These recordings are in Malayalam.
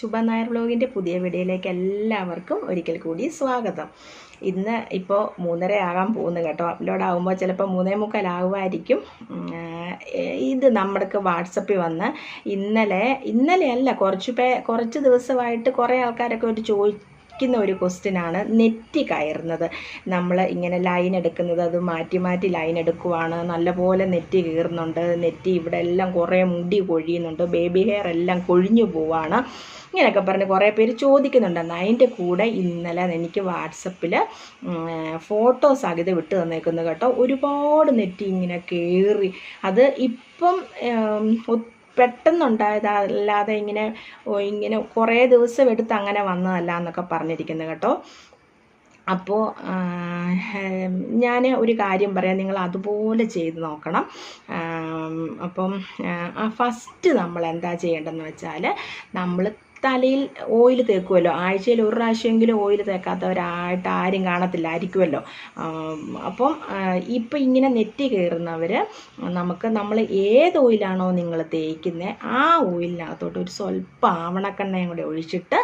ശുഭ നായർ വ്ലോഗിന്റെ പുതിയ വീഡിയോയിലേക്ക് എല്ലാവർക്കും ഒരിക്കൽ കൂടി സ്വാഗതം. ഇന്ന് ഇപ്പോൾ മൂന്നര ആകാൻ പോകുന്നു കേട്ടോ. അപ്ലോഡ് ആകുമ്പോൾ ചിലപ്പോൾ മൂന്നേ മുക്കാലാകുമായിരിക്കും ഇത് നമ്മൾക്ക് വാട്സപ്പിൽ വന്ന് ഇന്നലെ ഇന്നലെയല്ല കുറച്ച് പേ കുറച്ച് ദിവസമായിട്ട് കുറേ ആൾക്കാരൊക്കെ ഒരു ചോദിക്കുന്ന ഒരു ക്വസ്റ്റ്യനാണ് നെറ്റി കയറുന്നത്. നമ്മൾ ഇങ്ങനെ ലൈൻ എടുക്കുന്നത് അത് മാറ്റി മാറ്റി ലൈൻ എടുക്കുവാണ്. നല്ലപോലെ നെറ്റി കീറുന്നുണ്ട്. നെറ്റി ഇവിടെ എല്ലാം കുറേ മുടി കൊഴിയുന്നുണ്ട്. ബേബി ഹെയർ എല്ലാം കൊഴിഞ്ഞു പോവാണ്. ഇങ്ങനെയൊക്കെ പറഞ്ഞ് കുറേ പേര് ചോദിക്കുന്നുണ്ട്. അതിന്റെ കൂടെ ഇന്നലെ എനിക്ക് വാട്സപ്പിൽ ഫോട്ടോസ് സഹിതം വിട്ടു തന്നേക്കുന്നു കേട്ടോ. ഒരുപാട് നെറ്റി ഇങ്ങനെ കയറി അത് ഇപ്പം പെട്ടെന്നുണ്ടായതല്ലാതെ ഇങ്ങനെ ഇങ്ങനെ കുറേ ദിവസം എടുത്ത് അങ്ങനെ വന്നതല്ല എന്നൊക്കെ പറഞ്ഞിരിക്കുന്നു കേട്ടോ. അപ്പോൾ ഞാൻ ഒരു കാര്യം പറയാം. നിങ്ങൾ അതുപോലെ ചെയ്ത് നോക്കണം. അപ്പം ഫസ്റ്റ് നമ്മൾ എന്താ ചെയ്യേണ്ടതെന്ന് വെച്ചാൽ നമ്മൾ തലയിൽ ഓയിൽ തേക്കുമല്ലോ ആഴ്ചയിൽ ഒരു പ്രാവശ്യമെങ്കിലും ഓയിൽ തേക്കാത്തവരായിട്ട് ആരും കാണത്തില്ലായിരിക്കുമല്ലോ അപ്പം ഇപ്പം ഇങ്ങനെ നെറ്റി കയറുന്നവർ നമുക്ക് നമ്മൾ ഏത് ഓയിലാണോ നിങ്ങൾ തേക്കുന്നത് ആ ഓയിലിനകത്തോട്ട് ഒരു സ്വല്പം ആവണക്കെണ്ണയും കൂടി ഒഴിച്ചിട്ട്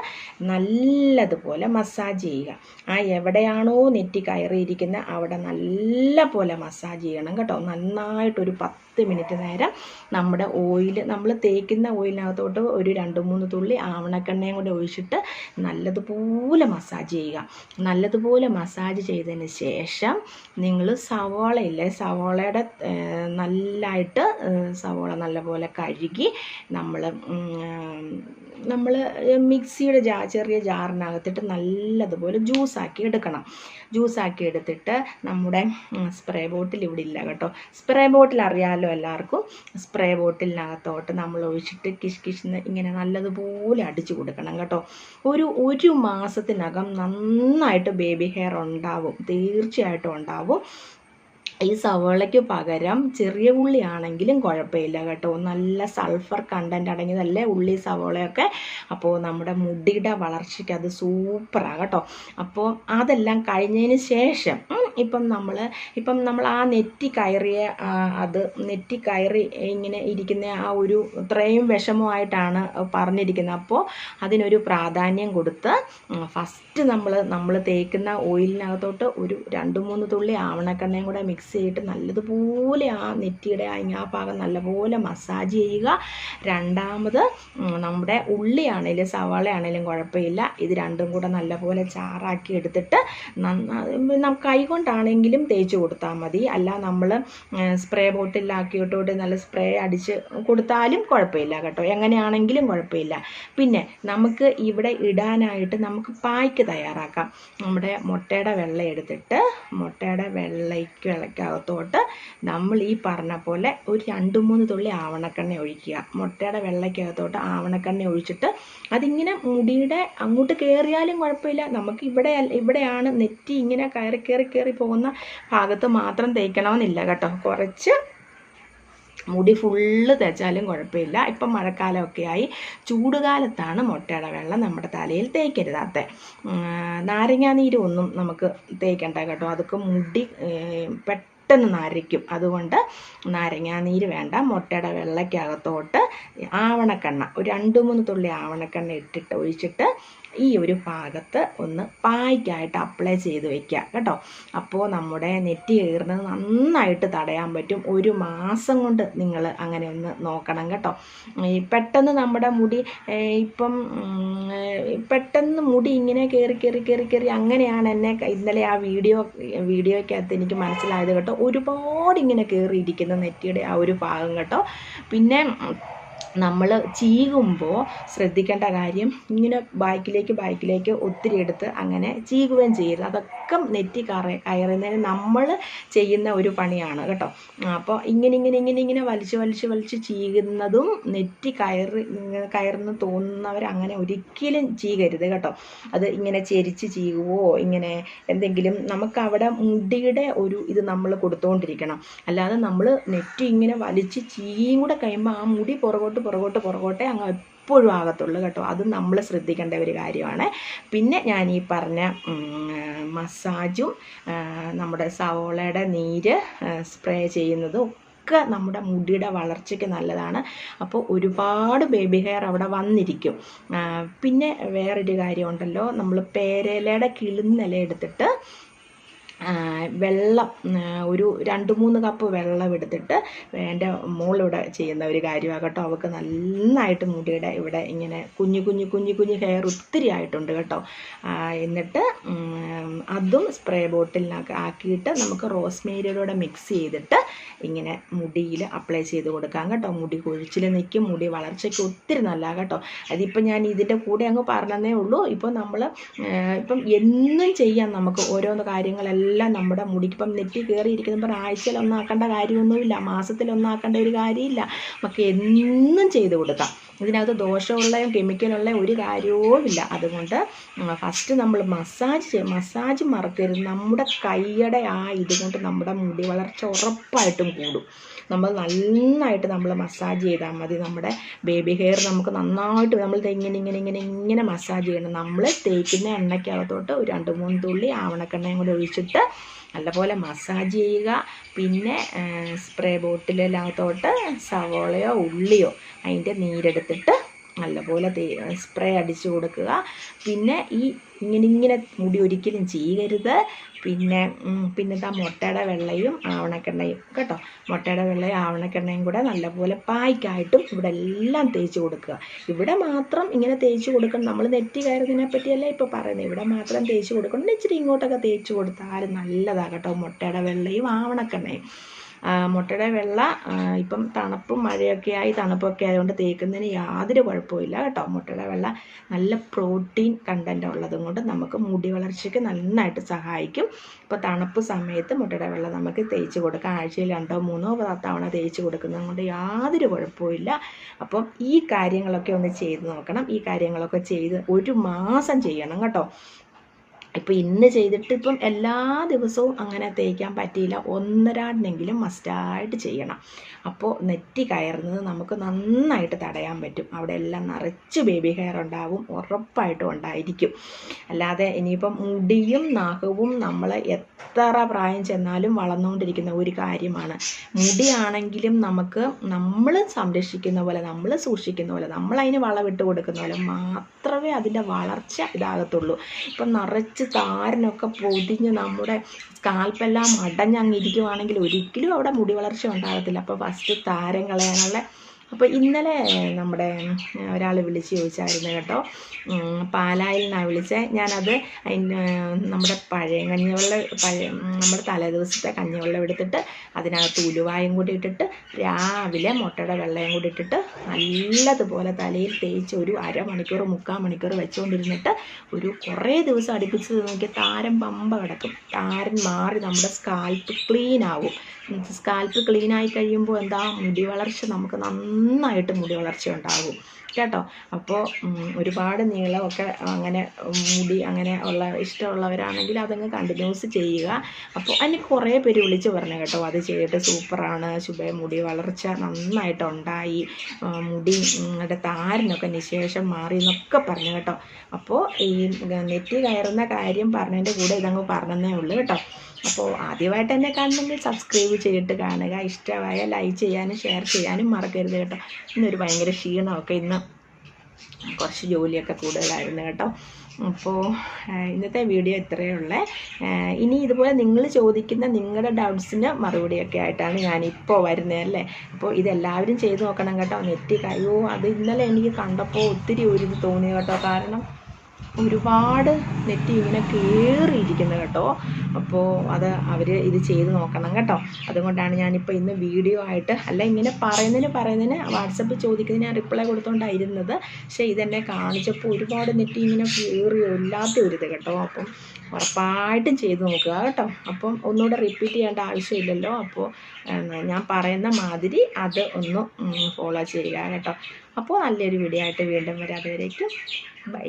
നല്ലതുപോലെ മസാജ് ചെയ്യുക. ആ എവിടെയാണോ നെറ്റി കയറിയിരിക്കുന്നത് അവിടെ നല്ല പോലെ മസാജ് ചെയ്യണം കേട്ടോ. നന്നായിട്ടൊരു പത്ത് മിനിറ്റ് നേരം നമ്മുടെ ഓയിൽ നമ്മൾ തേക്കുന്ന ഓയിലിനകത്തോട്ട് ഒരു രണ്ട് മൂന്ന് തുള്ളി ആവണക്കെണ്ണയും കൂടെ ഒഴിച്ചിട്ട് നല്ലതുപോലെ മസാജ് ചെയ്യുക. നല്ലതുപോലെ മസാജ് ചെയ്തതിന് ശേഷം നിങ്ങൾ സവാള ഇല്ലേ? സവാളയുടെ നല്ലതായിട്ട് സവോള നല്ലപോലെ കഴുകി നമ്മൾ നമ്മൾ മിക്സിയുടെ ജാ ചെറിയ ജാറിനകത്തിട്ട് നല്ലതുപോലെ ജ്യൂസാക്കി എടുക്കണം. ജ്യൂസാക്കി എടുത്തിട്ട് നമ്മുടെ സ്പ്രേ ബോട്ടിൽ ഇവിടെ ഇല്ല കേട്ടോ. സ്പ്രേ ബോട്ടിൽ അറിയാമല്ലോ എല്ലാവർക്കും. സ്പ്രേ ബോട്ടിലിനകത്തോട്ട് നമ്മൾ ഒഴിച്ചിട്ട് കിഷ് കിഷ് ഇങ്ങനെ നല്ലതുപോലെ അടിച്ചു കൊടുക്കണം കേട്ടോ. ഒരു ഒരു മാസത്തിനകം നന്നായിട്ട് ബേബി ഹെയർ ഉണ്ടാവും. തീർച്ചയായിട്ടും ഉണ്ടാവും. ഈ സവോളയ്ക്ക് പകരം ചെറിയ ഉള്ളി ആണെങ്കിലും കുഴപ്പമില്ല കേട്ടോ. നല്ല സൾഫർ കണ്ടന്റ് അടങ്ങിയതല്ലേ ഉള്ളി സവോളയൊക്കെ. അപ്പോൾ നമ്മുടെ മുടിയുടെ വളർച്ചയ്ക്ക് അത് സൂപ്പറാണ് കേട്ടോ. അപ്പോൾ അതെല്ലാം കഴിഞ്ഞതിന് ശേഷം ഇപ്പം നമ്മൾ ഇപ്പം നമ്മൾ ആ നെറ്റി കയറിയ അത് നെറ്റി കയറി ഇങ്ങനെ ഇരിക്കുന്ന ആ ഒരു ഇത്രയും വിഷമമായിട്ടാണ് പറഞ്ഞിരിക്കുന്നത്. അപ്പോൾ അതിനൊരു പ്രാധാന്യം കൊടുത്ത് ഫസ്റ്റ് നമ്മൾ നമ്മൾ തേക്കുന്ന ഓയിലിനകത്തോട്ട് ഒരു രണ്ട് മൂന്ന് തുള്ളി ആവണക്കെണ്ണയും കൂടെ മിക്സ് ചെയ്തിട്ട് നല്ലതുപോലെ ആ നെറ്റിയുടെ ആ ഭാഗം നല്ലപോലെ മസാജ് ചെയ്യുക. രണ്ടാമത് നമ്മുടെ ഉള്ളിയാണേലും സവാളയാണേലും കുഴപ്പമില്ല. ഇത് രണ്ടും കൂടെ നല്ലപോലെ ചാറാക്കി എടുത്തിട്ട് നന്നാ കൈ കൊണ്ടാണെങ്കിലും തേച്ച് കൊടുത്താൽ മതി. അല്ല നമ്മൾ സ്പ്രേ ബോട്ടിലാക്കിയിട്ടോട്ട് നല്ല സ്പ്രേ അടിച്ച് കൊടുത്താലും കുഴപ്പമില്ല കേട്ടോ. എങ്ങനെയാണെങ്കിലും കുഴപ്പമില്ല. പിന്നെ നമുക്ക് ഇവിടെ ഇടാനായിട്ട് നമുക്ക് പായ്ക്ക് തയ്യാറാക്കാം. നമ്മുടെ മുട്ടയുടെ വെള്ള എടുത്തിട്ട് മുട്ടയുടെ വെള്ളയ്ക്ക് വെള്ളയ്ക്കകത്തോട്ട് നമ്മൾ ഈ പറഞ്ഞ പോലെ ഒരു രണ്ട് മൂന്ന് തുള്ളി ആവണക്കെണ്ണ ഒഴിക്കുക. മുട്ടയുടെ വെള്ളയ്ക്കകത്തോട്ട് ആവണക്കെണ്ണ ഒഴിച്ചിട്ട് അതിങ്ങനെ മുടിയുടെ അങ്ങോട്ട് കയറിയാലും കുഴപ്പമില്ല. നമുക്ക് ഇവിടെ ഇവിടെയാണ് നെറ്റി ഇങ്ങനെ കയറി കയറി കയറി പോകുന്ന ഭാഗത്ത് മാത്രം തേക്കണമെന്നില്ല കേട്ടോ. കുറച്ച് മുടി ഫുള്ള് തേച്ചാലും കുഴപ്പമില്ല. ഇപ്പം മഴക്കാലമൊക്കെ ആയി ചൂടുകാലത്താണ് മുട്ടയുടെ വെള്ളം നമ്മുടെ തലയിൽ തേക്കരുതാത്ത നാരങ്ങാ നീര് ഒന്നും നമുക്ക് തേക്കണ്ട കേട്ടോ. അതൊക്കെ മുടി പെട്ടെന്ന് നരയ്ക്കും. അതുകൊണ്ട് നാരങ്ങാനീര് വേണ്ട. മുട്ടയുടെ വെള്ളയ്ക്കകത്തോട്ട് ആവണക്കെണ്ണ. ഒരു രണ്ട് മൂന്ന് തുള്ളി ആവണക്കെണ്ണ ഇട്ടിട്ട് ഒഴിച്ചിട്ട് ഈ ഒരു ഭാഗത്ത് ഒന്ന് പായ്ക്കായിട്ട് അപ്ലൈ ചെയ്ത് വെക്കുക കേട്ടോ. അപ്പോൾ നമ്മുടെ നെറ്റി കയറുന്നത് നന്നായിട്ട് തടയാൻ പറ്റും. ഒരു മാസം കൊണ്ട് നിങ്ങൾ അങ്ങനെ ഒന്ന് നോക്കണം കേട്ടോ. പെട്ടെന്ന് നമ്മുടെ മുടി ഇപ്പം പെട്ടെന്ന് മുടി ഇങ്ങനെ കയറി കയറി കയറി കയറി അങ്ങനെയാണ് എന്നെ ഇന്നലെ ആ വീഡിയോ വീഡിയോയ്ക്കകത്ത് എനിക്ക് മനസ്സിലായത് കേട്ടോ. ഒരുപാട് ഇങ്ങനെ കയറിയിരിക്കുന്ന നെറ്റിയുടെ ആ ഒരു ഭാഗം കേട്ടോ. പിന്നെ നമ്മൾ ചീകുമ്പോൾ ശ്രദ്ധിക്കേണ്ട കാര്യം ഇങ്ങനെ ബാക്കിലേക്ക് ബാക്കിലേക്ക് ഒത്തിരി എടുത്ത് അങ്ങനെ ചീകുകയും ചെയ്യരുത്. അതൊക്കെ നെറ്റി കറ കയറുന്നതിന് നമ്മൾ ചെയ്യുന്ന ഒരു പണിയാണ് കേട്ടോ. അപ്പോൾ ഇങ്ങനെ ഇങ്ങനെ ഇങ്ങനെ ഇങ്ങനെ വലിച്ച് വലിച്ച് വലിച്ച് ചീകുന്നതും നെറ്റി കയറി കയറുന്നു തോന്നുന്നവർ അങ്ങനെ ഒരിക്കലും ചീകരുത് കേട്ടോ. അത് ഇങ്ങനെ ചെരിച്ച് ചീകുവോ ഇങ്ങനെ എന്തെങ്കിലും നമുക്ക് അവിടെ മുടിയുടെ ഒരു ഇത് നമ്മൾ കൊടുത്തുകൊണ്ടിരിക്കണം അല്ലാതെ നമ്മൾ നെറ്റി ഇങ്ങനെ വലിച്ച് ചീയും കൂടെ കഴിയുമ്പോൾ ആ മുടി പുറകോട്ട് പുറകോട്ട് പുറകോട്ടേ അങ്ങ് എപ്പോഴും ആകത്തുള്ളൂ കേട്ടോ. അത് നമ്മൾ ശ്രദ്ധിക്കേണ്ട ഒരു കാര്യമാണ്. പിന്നെ ഞാൻ ഈ പറഞ്ഞ മസാജും നമ്മുടെ സവോളയുടെ നീര് സ്പ്രേ ചെയ്യുന്നതും ഒക്കെ നമ്മുടെ മുടിയുടെ വളർച്ചയ്ക്ക് നല്ലതാണ്. അപ്പോൾ ഒരുപാട് ബേബി ഹെയർ അവിടെ വന്നിരിക്കും. പിന്നെ വേറൊരു കാര്യമുണ്ടല്ലോ. നമ്മൾ പേരയിലയുടെ കിളുന്നില എടുത്തിട്ട് വെള്ളം ഒരു രണ്ട് മൂന്ന് കപ്പ് വെള്ളം എടുത്തിട്ട് എന്റെ മോളിവിടെ ചെയ്യുന്ന ഒരു കാര്യമാണ് അവൾക്ക് നന്നായിട്ട് മുടിയുടെ ഇവിടെ ഇങ്ങനെ കുഞ്ഞു കുഞ്ഞു കുഞ്ഞു കുഞ്ഞു ഹെയർ ഒത്തിരി ആയിട്ടുണ്ട് കേട്ടോ. എന്നിട്ട് അതും സ്പ്രേ ബോട്ടിലിനൊക്കെ ആക്കിയിട്ട് നമുക്ക് റോസ്മേരിയിലൂടെ മിക്സ് ചെയ്തിട്ട് ഇങ്ങനെ മുടിയിൽ അപ്ലൈ ചെയ്ത് കൊടുക്കാം കേട്ടോ. മുടി കൊഴിച്ചിൽ നിൽക്കും മുടി വളർച്ചയ്ക്ക് ഒത്തിരി നല്ല കേട്ടോ. അതിപ്പോൾ ഞാൻ ഇതിന്റെ കൂടെ അങ്ങ് പറഞ്ഞതേ ഉള്ളൂ. ഇപ്പോൾ നമ്മൾ ഇപ്പം എന്നും ചെയ്യാം നമുക്ക് ഓരോന്ന് കാര്യങ്ങളെല്ലാം നമ്മുടെ മുടിക്ക് ഇപ്പം നെറ്റി കയറിയിരിക്കുന്ന പറഞ്ഞാൽ ആഴ്ചയിലൊന്നാക്കേണ്ട കാര്യമൊന്നുമില്ല. മാസത്തിലൊന്നാക്കേണ്ട ഒരു കാര്യമില്ല. നമുക്ക് എന്നും ചെയ്ത് കൊടുക്കാം. ഇതിനകത്ത് ദോഷമുള്ളതും കെമിക്കലുള്ള ഒരു കാര്യവുമില്ല അതുകൊണ്ട് ഫസ്റ്റ് നമ്മൾ മസാജ് മസാജ് മറക്കരുത്. നമ്മുടെ കൈയുടെ ആ ഇതുകൊണ്ട് നമ്മുടെ മുടി വളർച്ച ഉറപ്പായിട്ടും കൂടും. നമ്മൾ നന്നായിട്ട് നമ്മൾ മസാജ് ചെയ്താൽ മതി. നമ്മുടെ ബേബി ഹെയർ നമുക്ക് നന്നായിട്ട് നമ്മൾ ഇങ്ങനെ ഇങ്ങനെ ഇങ്ങനെ ഇങ്ങനെ മസാജ് ചെയ്യണം. നമ്മൾ തേക്കുന്ന എണ്ണയ്ക്കകത്തോട്ട് ഒരു രണ്ട് മൂന്ന് തുള്ളി ആവണക്കെണ്ണയും കൂടി ഒഴിച്ചിട്ട് നല്ലപോലെ മസാജ് ചെയ്യുക. പിന്നെ സ്പ്രേ ബോട്ടിലിനകത്തോട്ട് സവോളയോ ഉള്ളിയോ അതിന്റെ നീരെടുത്തിട്ട് നല്ലപോലെ സ്പ്രേ അടിച്ചു കൊടുക്കുക. പിന്നെ ഈ ഇങ്ങനെ ഇങ്ങനെ മുടി ഒരിക്കലും ചെയ്യരുത് പിന്നെ പിന്നത്തെ മുട്ടയുടെ വെള്ളയും ആവണക്കെണ്ണയും കേട്ടോ. മുട്ടയുടെ വെള്ളയും ആവണക്കെണ്ണയും കൂടെ നല്ലപോലെ പായ്ക്കായിട്ടും ഇവിടെ എല്ലാം തേച്ച് കൊടുക്കുക. ഇവിടെ മാത്രം ഇങ്ങനെ തേച്ച് കൊടുക്കണം. നമ്മൾ നെറ്റി കയറുന്നതിനെ പറ്റിയല്ല ഇപ്പോൾ പറയുന്നത് ഇവിടെ മാത്രം തേച്ച് കൊടുക്കണം. ഇച്ചിരി ഇങ്ങോട്ടൊക്കെ തേച്ച് കൊടുത്താൽ നല്ലതാണ് കേട്ടോ മുട്ടയുടെ വെള്ളയും ആവണക്കെണ്ണയും. മുട്ടയുടെ വെള്ള ഇപ്പം തണുപ്പും മഴയൊക്കെ ആയി തണുപ്പൊക്കെ ആയതുകൊണ്ട് തേക്കുന്നതിന് യാതൊരു കുഴപ്പമില്ല കേട്ടോ. മുട്ടയുടെ വെള്ള നല്ല പ്രോട്ടീൻ കണ്ടന്റ് ഉള്ളതും കൊണ്ട് നമുക്ക് മുടി വളർച്ചയ്ക്ക് നന്നായിട്ട് സഹായിക്കും. ഇപ്പോൾ തണുപ്പ് സമയത്ത് മുട്ടയുടെ വെള്ള നമുക്ക് തേച്ച് കൊടുക്കാം. ആഴ്ചയിൽ രണ്ടോ മൂന്നോ തവണ തേച്ച് കൊടുക്കുന്നത് കൊണ്ട് യാതൊരു കുഴപ്പമില്ല അപ്പം ഈ കാര്യങ്ങളൊക്കെ ഒന്ന് ചെയ്ത് നോക്കണം. ഈ കാര്യങ്ങളൊക്കെ ചെയ്ത് ഒരു മാസം ചെയ്യണം കേട്ടോ. ഇപ്പം ഇന്ന് ചെയ്തിട്ട് ഇപ്പം എല്ലാ ദിവസവും അങ്ങനെ തേക്കാൻ പറ്റിയില്ല. ഒന്നരാടിനെങ്കിലും മസ്റ്റായിട്ട് ചെയ്യണം. അപ്പോൾ നെറ്റി കയറുന്നത് നമുക്ക് നന്നായിട്ട് തടയാൻ പറ്റും. അവിടെ എല്ലാം നിറച്ച് ബേബി ഹെയർ ഉണ്ടാവും ഉറപ്പായിട്ടും ഉണ്ടായിരിക്കും. അല്ലാതെ ഇനിയിപ്പം മുടിയും നഖവും നമ്മൾ എത്ര പ്രായം ചെന്നാലും വളർന്നുകൊണ്ടിരിക്കുന്ന ഒരു കാര്യമാണ്. മുടിയാണെങ്കിലും നമുക്ക് നമ്മൾ സംരക്ഷിക്കുന്ന പോലെ നമ്മൾ സൂക്ഷിക്കുന്ന പോലെ നമ്മൾ അതിന് വളമിട്ട് കൊടുക്കുന്ന പോലെ മാത്രമേ അതിന്റെ വളർച്ച ഇതാകത്തുള്ളൂ. ഇപ്പം നിറച്ച് താരനൊക്കെ പൊതിഞ്ഞ് നമ്മുടെ സ്കാൽപ്പെല്ലാം അടഞ്ഞങ്ങിരിക്കുവാണെങ്കിൽ ഒരിക്കലും അവിടെ മുടി വളർച്ച ഉണ്ടാകത്തില്ല. അപ്പോൾ ഫസ്റ്റ് താരങ്ങളെ കളയാനുള്ള അപ്പോൾ ഇന്നലെ നമ്മുടെ ഒരാൾ വിളിച്ച് ചോദിച്ചായിരുന്നു കേട്ടോ. പാലായിൽ നിന്നാണ് വിളിച്ചത് ഞാനത് അതിന് നമ്മുടെ പഴയ കഞ്ഞിവെള്ളം പഴയ നമ്മുടെ തലേദിവസത്തെ കഞ്ഞിവെള്ളം എടുത്തിട്ട് അതിനകത്ത് ഉലുവായും കൂടി ഇട്ടിട്ട് രാവിലെ മുട്ടയുടെ വെള്ളയും കൂടി ഇട്ടിട്ട് നല്ലതുപോലെ തലയിൽ തേച്ച് ഒരു അരമണിക്കൂർ മുക്കാൽ മണിക്കൂർ വെച്ചുകൊണ്ടിരുന്നിട്ട് ഒരു കുറേ ദിവസം അടുപ്പിച്ച് നോക്കിയാൽ താരൻ പമ്പ കിടക്കും. താരൻ മാറി നമ്മുടെ സ്കാൽപ്പ് ക്ലീൻ ആവും. സ്കാൽപ്പ് ക്ലീനായി കഴിയുമ്പോൾ എന്താ? മുടി വളർച്ച നമുക്ക് നന്നായിട്ട് മുടി വളർച്ച ഉണ്ടാകും കേട്ടോ അപ്പോൾ ഒരുപാട് നീളമൊക്കെ അങ്ങനെ മുടി അങ്ങനെ ഉള്ള ഇഷ്ടമുള്ളവരാണെങ്കിൽ അതങ്ങ് കണ്ടിന്യൂസ് ചെയ്യുക. അപ്പോൾ അതിന് കുറേ പേര് വിളിച്ച് പറഞ്ഞു കേട്ടോ. അത് ചെയ്തിട്ട് സൂപ്പറാണ്. ശുഭ മുടി വളർച്ച നന്നായിട്ടുണ്ടായി ആ, മുടി യുടെ താരനൊക്കെ നിശേഷം മാറി എന്നൊക്കെ പറഞ്ഞു കേട്ടോ. അപ്പോൾ ഈ നെറ്റി കയറുന്ന കാര്യം പറഞ്ഞതിന്റെ കൂടെ ഇതങ്ങ് പറഞ്ഞതേ ഉള്ളൂ കേട്ടോ. അപ്പോൾ ആദ്യമായിട്ട് എന്നെ കാണുന്നെങ്കിൽ സബ്സ്ക്രൈബ് ചെയ്തിട്ട് കാണുക. ഇഷ്ടമായ ലൈക്ക് ചെയ്യാനും ഷെയർ ചെയ്യാനും മറക്കരുത് കേട്ടോ. ഇന്നൊരു ഭയങ്കര ക്ഷീണമൊക്കെ ഇന്ന്. കുറച്ച് ജോലിയൊക്കെ കൂടുതലായിരുന്നു കേട്ടോ. അപ്പോൾ ഇന്നത്തെ വീഡിയോ ഇത്രയേ ഉള്ളേ. ഇനി ഇതുപോലെ നിങ്ങൾ ചോദിക്കുന്ന നിങ്ങളുടെ ഡൗട്ട്സിന് മറുപടിയൊക്കെ ആയിട്ടാണ് ഞാനിപ്പോൾ വരുന്നത് അല്ലേ? അപ്പോൾ ഇതെല്ലാവരും ചെയ്ത് നോക്കണം കേട്ടോ. നെറ്റ് കഴിയോ അത് ഇന്നലെ എനിക്ക് കണ്ടപ്പോൾ ഒത്തിരി ഒരു തോന്നി കേട്ടോ. കാരണം ഒരുപാട് നെറ്റ് ഇങ്ങനെ കയറിയിരിക്കുന്നത് കേട്ടോ. അപ്പോൾ അത് അവർ ഇത് ചെയ്ത് നോക്കണം കേട്ടോ. അതുകൊണ്ടാണ് ഞാനിപ്പോൾ ഇന്ന് വീഡിയോ ആയിട്ട് അല്ല ഇങ്ങനെ പറയുന്നതിന് പറയുന്നതിന് വാട്സപ്പ് ചോദിക്കുന്നതിന് ഞാൻ റിപ്ലൈ കൊടുത്തോണ്ടായിരുന്നത്. പക്ഷേ ഇതെന്നെ കാണിച്ചപ്പോൾ ഒരുപാട് നെറ്റ് ഇങ്ങനെ കയറി ഇല്ലാത്ത ഒരു ഇത് കേട്ടോ. അപ്പം ഉറപ്പായിട്ടും ചെയ്ത് നോക്കുക കേട്ടോ. അപ്പം ഒന്നുകൂടെ റിപ്പീറ്റ് ചെയ്യേണ്ട ആവശ്യമില്ലല്ലോ. അപ്പോൾ ഞാൻ പറയുന്ന മാതിരി അത് ഒന്ന് ഫോളോ ചെയ്യുക കേട്ടോ. അപ്പോൾ നല്ലൊരു വീഡിയോ ആയിട്ട് വീണ്ടും വരാം. അതുവരേക്കും ബൈ